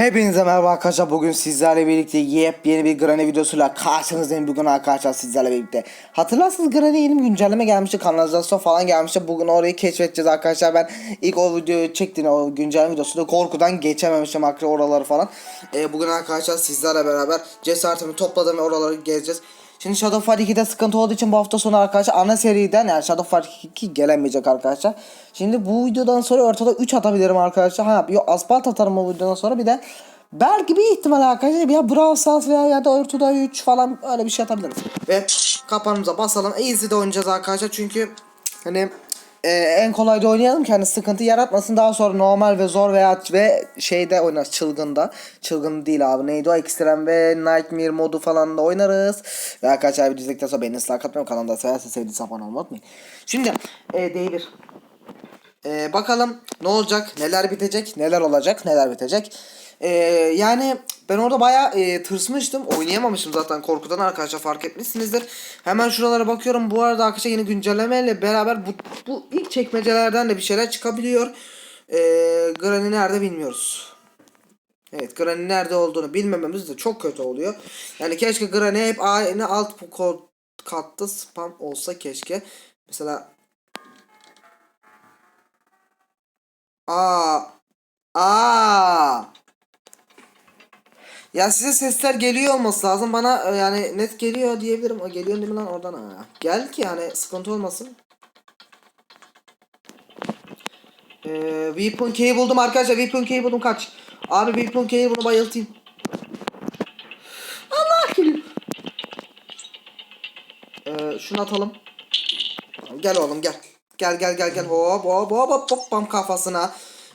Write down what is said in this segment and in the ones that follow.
Hepinize merhaba arkadaşlar. Bugün sizlerle birlikte yepyeni bir Granny videosuyla karşınızdayım. Bugün arkadaşlar sizlerle birlikte. Hatırlarsınız Granny yeni bir güncelleme gelmişti. Kanalizasyon falan gelmişti. Bugün orayı keşfedeceğiz arkadaşlar. Ben ilk o videoyu çektiğim o güncelleme videosunda korkudan geçememiştim arkadaşlar oraları falan. Ee, Bugün arkadaşlar sizlerle beraber cesaretimi topladım ve oraları gezeceğiz Şimdi Shadow Fight 2'de sıkıntı olduğu için bu hafta sonu arkadaşlar ana seriden yani Shadow Fight 2 gelemeyecek arkadaşlar. Şimdi bu videodan sonra ortada 3 atabilirim arkadaşlar. Ha yok asfalt atarım bu videodan sonra bir de belki bir ihtimal arkadaşlar ya Brawl Stars veya ya da ortada 3 falan öyle bir şey atabiliriz. Ve kapanımıza basalım. Easy'de oynayacağız arkadaşlar çünkü hani e, en kolay da oynayalım ki hani sıkıntı yaratmasın. Daha sonra normal ve zor veya ve şeyde oynarız çılgında. Çılgın değil abi. Neydi o? Ekstrem ve nightmare modu falan da oynarız. Ve arkadaşlar bir izledikten sonra beni ıslah katmayın kanalda severse sevdiğiniz abone olmayı unutmayın. Şimdi e, D1 e, bakalım ne olacak? Neler bitecek? Neler olacak? Neler bitecek e, yani ben orada baya e, tırsmıştım. Oynayamamışım zaten korkudan arkadaşlar fark etmişsinizdir. Hemen şuralara bakıyorum. Bu arada arkadaşlar yeni güncellemeyle beraber bu, bu ilk çekmecelerden de bir şeyler çıkabiliyor. E, Granny nerede bilmiyoruz. Evet Granny nerede olduğunu bilmememiz de çok kötü oluyor. Yani keşke Granny hep aynı alt kod katta spam olsa keşke. Mesela Aa Aa Ya size sesler geliyor olması lazım. Bana e, yani net geliyor diyebilirim. O geliyor değil mi lan oradan ha. Gel ki yani sıkıntı olmasın. Ee, weapon key'i buldum arkadaşlar. Weapon key'i buldum kaç. Abi weapon key'i bunu bayıltayım. Allah geliyor. Ee, şunu atalım. Gel oğlum gel. Gel gel gel gel. Hop hop hop hop hop bam kafasına.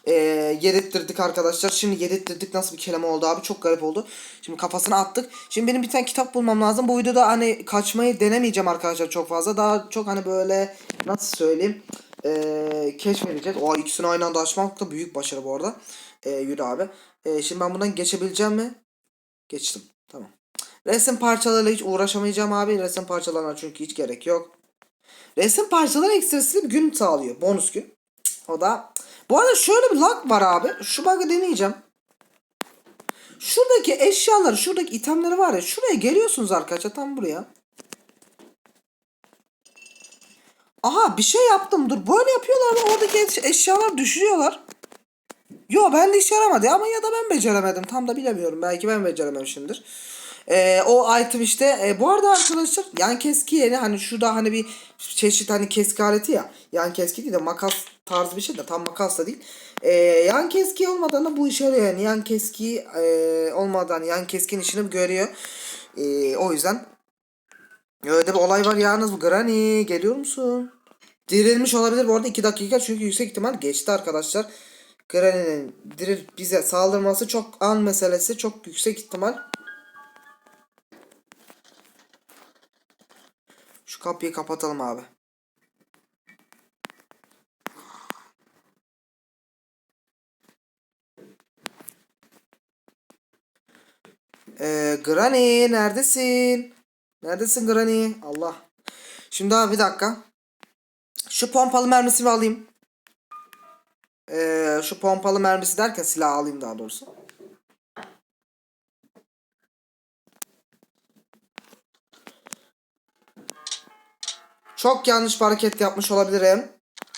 Ee, yedirttirdik arkadaşlar. Şimdi yedirttirdik nasıl bir kelime oldu abi çok garip oldu. Şimdi kafasına attık. Şimdi benim bir tane kitap bulmam lazım. Bu videoda hani kaçmayı denemeyeceğim arkadaşlar çok fazla. Daha çok hani böyle nasıl söyleyeyim. Ee, keşfedeceğiz. O ikisini aynı anda açmak da büyük başarı bu arada. Ee, yürü abi. Ee, şimdi ben bundan geçebileceğim mi? Geçtim. Tamam. Resim parçalarıyla hiç uğraşamayacağım abi. Resim parçalarına çünkü hiç gerek yok. Resim parçaları ekstrasını gün sağlıyor. Bonus gün. O da. Bu arada şöyle bir lag var abi. Şu bug'ı deneyeceğim. Şuradaki eşyaları, şuradaki itemleri var ya. Şuraya geliyorsunuz arkadaşlar tam buraya. Aha bir şey yaptım. Dur böyle yapıyorlar ve oradaki eş- eşyalar düşürüyorlar. Yo ben de işe yaramadı ama ya da ben beceremedim. Tam da bilemiyorum. Belki ben becerememişimdir. Ee, o item işte. E, bu arada arkadaşlar yan keski yeri hani şurada hani bir çeşit hani keski aleti ya. Yan keski değil de makas tarzı bir şey de tam makas da değil. Ee, yan keski olmadan da bu işe yarıyor. Yani yan keski e, olmadan yan keskin işini görüyor. E, o yüzden öyle bir olay var yalnız bu Granny geliyor musun? Dirilmiş olabilir bu arada 2 dakika çünkü yüksek ihtimal geçti arkadaşlar. Granny'nin diril bize saldırması çok an meselesi çok yüksek ihtimal. Şu kapıyı kapatalım abi. Ee, Granny neredesin? Neredesin Granny? Allah. Şimdi abi bir dakika. Şu pompalı mermisimi alayım. Ee, şu pompalı mermisi derken silah alayım daha doğrusu. Çok yanlış bir hareket yapmış olabilirim.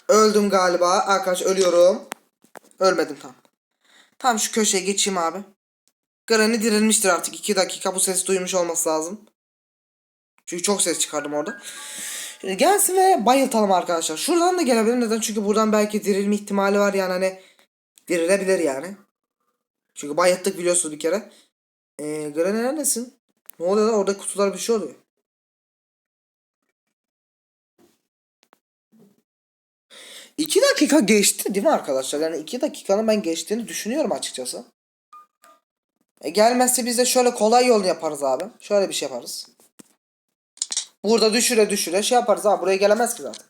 Öldüm galiba. Arkadaş ölüyorum. Ölmedim tam. Tam şu köşeye geçeyim abi. Granny dirilmiştir artık. 2 dakika bu sesi duymuş olması lazım. Çünkü çok ses çıkardım orada. Şimdi gelsin ve bayıltalım arkadaşlar. Şuradan da gelebilir. Neden? Çünkü buradan belki dirilme ihtimali var yani hani dirilebilir yani. Çünkü bayılttık biliyorsunuz bir kere. Ee, Granny neredesin? Ne oluyor lan? Orada kutular bir şey oluyor. İki dakika geçti değil mi arkadaşlar? Yani iki dakikanın ben geçtiğini düşünüyorum açıkçası. E gelmezse biz de şöyle kolay yol yaparız abi. Şöyle bir şey yaparız. Burada düşüre düşüre şey yaparız abi. Buraya gelemez ki zaten.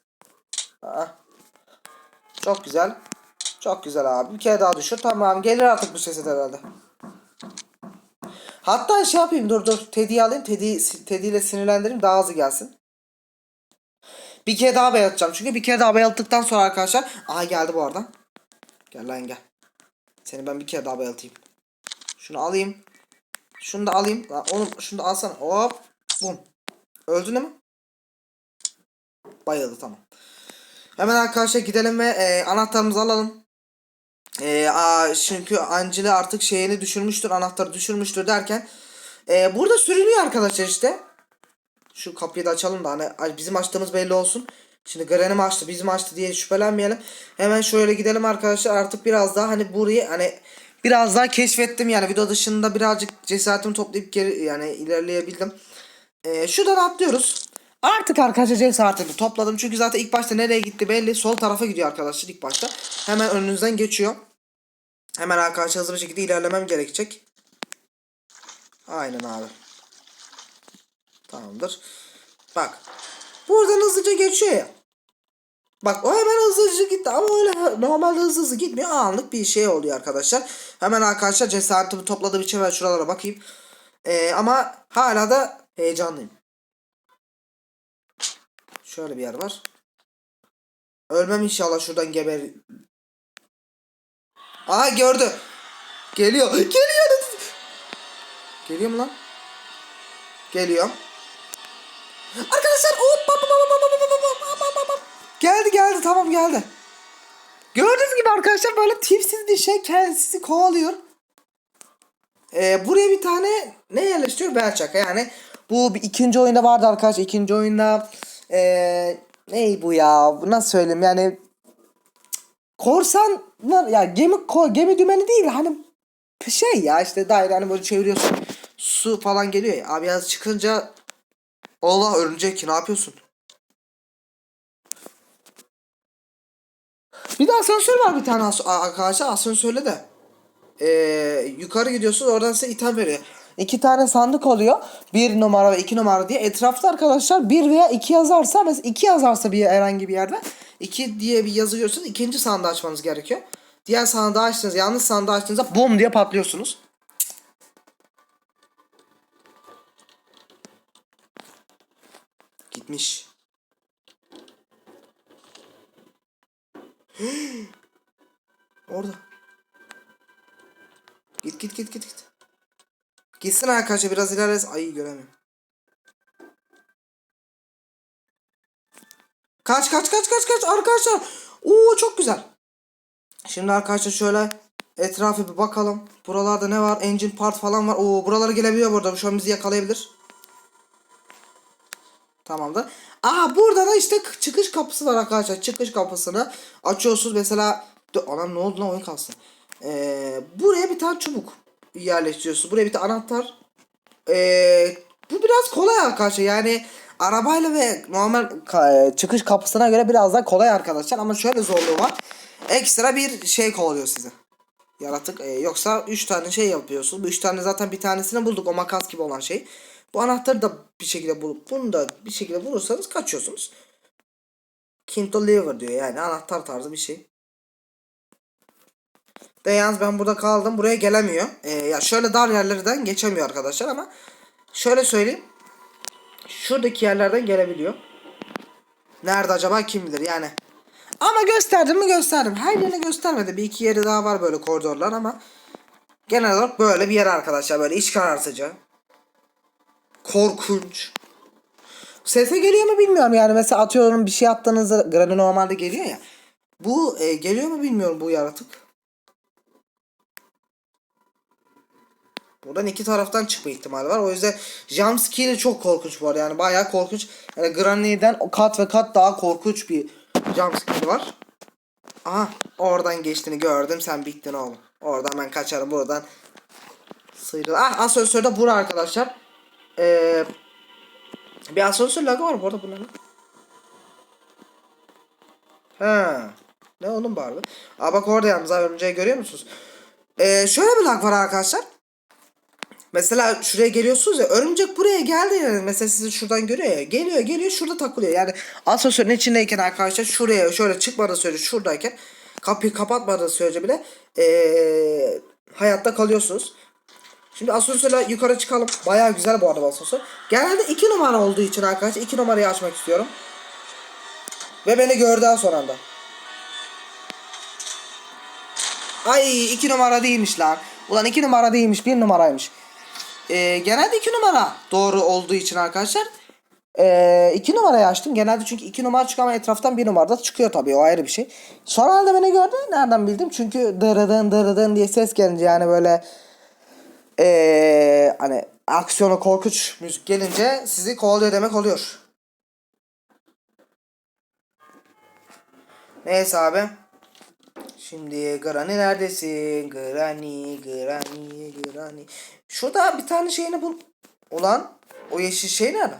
Aa. Çok güzel. Çok güzel abi. Bir kere daha düşür. Tamam gelir artık bu sesi de herhalde. Hatta şey yapayım dur dur. Teddy'yi alayım. Teddy, Teddy ile sinirlendireyim daha hızlı gelsin. Bir kere daha bayıltacağım. Çünkü bir kere daha bayılttıktan sonra arkadaşlar. Aha geldi bu arada. Gel lan gel. Seni ben bir kere daha bayıltayım. Şunu alayım. Şunu da alayım. Lan oğlum şunu da alsana. Hop. Bum. Öldü mü? Bayıldı tamam. Hemen arkadaşlar gidelim ve e, anahtarımızı alalım. E, aa, çünkü Angela artık şeyini düşürmüştür. Anahtarı düşürmüştür derken. E, burada sürünüyor arkadaşlar işte. Şu kapıyı da açalım da hani bizim açtığımız belli olsun. Şimdi Granny açtı bizim açtı diye şüphelenmeyelim. Hemen şöyle gidelim arkadaşlar artık biraz daha hani burayı hani biraz daha keşfettim yani video dışında birazcık cesaretimi toplayıp geri yani ilerleyebildim. Ee, şuradan atlıyoruz. Artık arkadaşlar cesaretimi topladım çünkü zaten ilk başta nereye gitti belli sol tarafa gidiyor arkadaşlar ilk başta. Hemen önünüzden geçiyor. Hemen arkadaşlar hızlı bir şekilde ilerlemem gerekecek. Aynen abi. Tamamdır. Bak. Buradan hızlıca geçiyor ya. Bak o hemen hızlıca gitti ama öyle normalde hızlı hızlı gitmiyor. Anlık bir şey oluyor arkadaşlar. Hemen arkadaşlar cesaretimi topladığım için ben şuralara bakayım. Ee, ama hala da heyecanlıyım. Şöyle bir yer var. Ölmem inşallah şuradan geber. Aa gördü. Geliyor. Geliyor. Geliyor mu lan? Geliyor. Arkadaşlar hop. Geldi geldi tamam geldi. Gördüğünüz gibi arkadaşlar böyle tipsiz bir şey kendisi kovalıyor. Ee, buraya bir tane ne yerleştiriyor? Belçaka yani. Bu bir ikinci oyunda vardı arkadaşlar. ikinci oyunda ee, ne bu ya? Nasıl söyleyeyim yani korsanlar ya gemi ko- gemi dümeni değil hani şey ya işte daire hani böyle çeviriyorsun su falan geliyor ya abi yaz çıkınca Allah örümcek ne yapıyorsun? Bir de asansör var bir tane as- arkadaşlar asansörle de. Ee, yukarı gidiyorsunuz oradan size item veriyor. İki tane sandık oluyor. Bir numara ve iki numara diye. Etrafta arkadaşlar bir veya iki yazarsa mesela iki yazarsa bir herhangi bir yerde iki diye bir yazı görüyorsunuz. ikinci sandığı açmanız gerekiyor. Diğer sandığı açtığınız yanlış sandığı açtığınızda bom diye patlıyorsunuz. Gitmiş. Orada. Git git git git git. Gitsin arkadaşlar biraz ilerlesin. Ay göremiyorum. Kaç kaç kaç kaç kaç arkadaşlar. Oo çok güzel. Şimdi arkadaşlar şöyle etrafı bir bakalım. Buralarda ne var? Engine part falan var. Oo buralara gelebiliyor burada. Şu an bizi yakalayabilir. Tamamdır. Aa burada da işte çıkış kapısı var arkadaşlar. Çıkış kapısını açıyorsunuz. Mesela anam ne oldu lan oyun kalsın. Ee, buraya bir tane çubuk yerleştiriyorsunuz. Buraya bir tane anahtar. Ee, bu biraz kolay arkadaşlar. Yani arabayla ve normal ka- çıkış kapısına göre biraz daha kolay arkadaşlar. Ama şöyle zorluğu var. Ekstra bir şey kovalıyor sizi. Yaratık. Ee, yoksa 3 tane şey yapıyorsun. Bu 3 tane zaten bir tanesini bulduk. O makas gibi olan şey. Bu anahtarı da bir şekilde bulup bunu da bir şekilde bulursanız kaçıyorsunuz. Quinto lever diyor yani anahtar tarzı bir şey. De yalnız ben burada kaldım. Buraya gelemiyor. Ee, ya şöyle dar yerlerden geçemiyor arkadaşlar ama şöyle söyleyeyim. Şuradaki yerlerden gelebiliyor. Nerede acaba kim bilir yani. Ama gösterdim mi gösterdim. Her yerini göstermedi. Bir iki yeri daha var böyle koridorlar ama genel olarak böyle bir yer arkadaşlar. Böyle iç karartıcı. Korkunç. Sese geliyor mu bilmiyorum yani mesela atıyorum bir şey attığınızda Granny normalde geliyor ya. Bu e, geliyor mu bilmiyorum bu yaratık. Buradan iki taraftan çıkma ihtimali var. O yüzden jumpscare çok korkunç bu arada. Yani bayağı korkunç. Yani Granny'den kat ve kat daha korkunç bir jumpscare var. Aha oradan geçtiğini gördüm. Sen bittin oğlum. Oradan ben kaçarım buradan. Sıyrıl. Ah asansörde bura arkadaşlar. Eee bir asansör lagı var bu arada bunların. He. Ne oğlum bağırdı? Aa bak orada yalnız abi örümceği görüyor musunuz? Ee, şöyle bir lag var arkadaşlar. Mesela şuraya geliyorsunuz ya örümcek buraya geldi yani mesela sizi şuradan görüyor ya geliyor geliyor şurada takılıyor yani asansörün içindeyken arkadaşlar şuraya şöyle çıkmadığı sürece şuradayken kapıyı kapatmadığı sürece bile ee, hayatta kalıyorsunuz. Şimdi asansörle yukarı çıkalım. Bayağı güzel bu arada asansör. Genelde 2 numara olduğu için arkadaşlar 2 numarayı açmak istiyorum. Ve beni gördü son anda. Ay 2 numara değilmiş lan. Ulan iki numara değilmiş bir numaraymış. Ee, genelde iki numara doğru olduğu için arkadaşlar. Ee, iki numarayı açtım. Genelde çünkü iki numara çıkıyor ama etraftan bir numara da çıkıyor tabii o ayrı bir şey. Sonra halde beni gördü. Nereden bildim? Çünkü dırıdın dırıdın diye ses gelince yani böyle ee, hani aksiyonu korkunç müzik gelince sizi kovalıyor demek oluyor. Neyse abi. Şimdi Granny neredesin? Granny, Granny, Granny. Şurada bir tane şeyini bul. Ulan o yeşil şey nerede?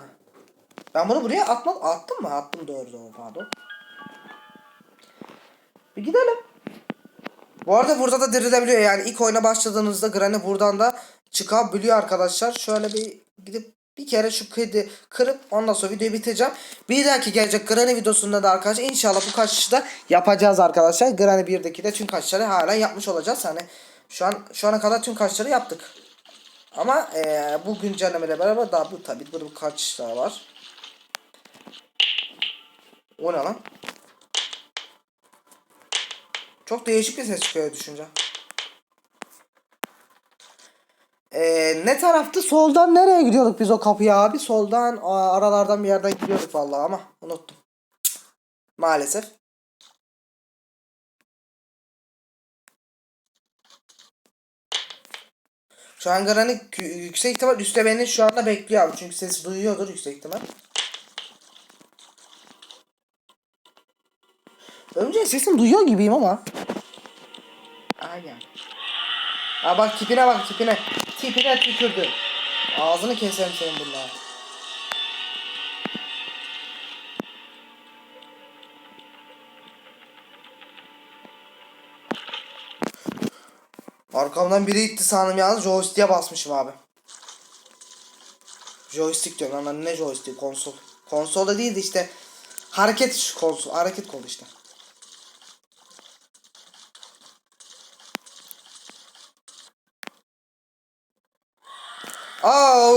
Ben bunu buraya atma, attım mı? Attım doğru doğru pardon. Bir gidelim. Bu arada burada da dirilebiliyor yani ilk oyuna başladığınızda Granny buradan da çıkabiliyor arkadaşlar. Şöyle bir gidip bir kere şu kedi kırıp ondan sonra videoyu bitireceğim. Bir dahaki gelecek Granny videosunda da arkadaşlar inşallah bu kaçışı da yapacağız arkadaşlar. Granny 1'deki de tüm kaçışları hala yapmış olacağız. Hani şu an şu ana kadar tüm kaçışları yaptık. Ama eee bu güncellemeyle beraber daha bu tabi burada bu kaç daha var. O ne lan? Çok değişik bir ses çıkıyor düşünce. Ee, ne taraftı? Soldan nereye gidiyorduk biz o kapıya abi? Soldan aralardan bir yerden gidiyorduk vallahi ama unuttum. Maalesef. Şu an Granny kü- yüksek ihtimal üstte beni şu anda bekliyor abi. Çünkü sesi duyuyordur yüksek ihtimal. Önce sesini duyuyor gibiyim ama. Aynen. Ha bak tipine bak tipine. Tipine tükürdü. Ağzını keserim senin bununla. Arkamdan biri itti sandım yalnız joystick'e basmışım abi. Joystick diyorum lan ne joystick konsol. Konsolda değil de işte hareket konsol hareket kolu işte.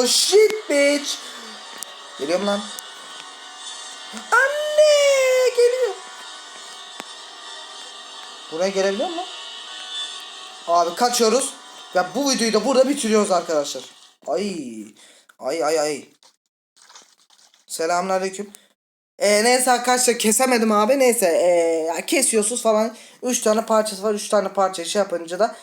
Oh shit bitch. Geliyorum lan. Anne geliyor. Buraya gelebiliyor mu? Abi kaçıyoruz. Ve bu videoyu da burada bitiriyoruz arkadaşlar. Ay. Ay ay ay. Selamünaleyküm. Ee, neyse arkadaşlar kesemedim abi. Neyse ee, kesiyorsunuz falan. 3 tane parçası var. 3 tane parça şey yapınca da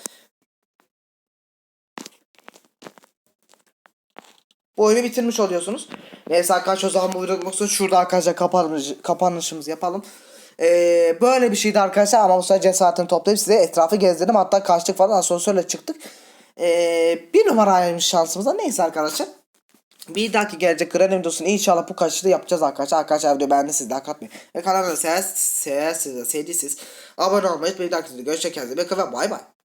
bu oyunu bitirmiş oluyorsunuz. Neyse arkadaşlar o zaman bu videoda sonra şurada arkadaşlar kapanış, kapanışımızı yapalım. Ee, böyle bir şeydi arkadaşlar ama bu sefer cesaretini toplayıp size etrafı gezdirdim. Hatta kaçtık falan asansörle çıktık. Ee, bir numaraymış şansımıza. Neyse arkadaşlar. Bir dahaki gelecek Granny videosunu inşallah bu kaçışta yapacağız arkadaşlar. Arkadaşlar video beğendiyseniz like atmayı. Ve kanalda seversiniz, seversiniz, sevdiyseniz abone olmayı. Bir dahaki videoda görüşmek üzere. Bakın ve bay bay.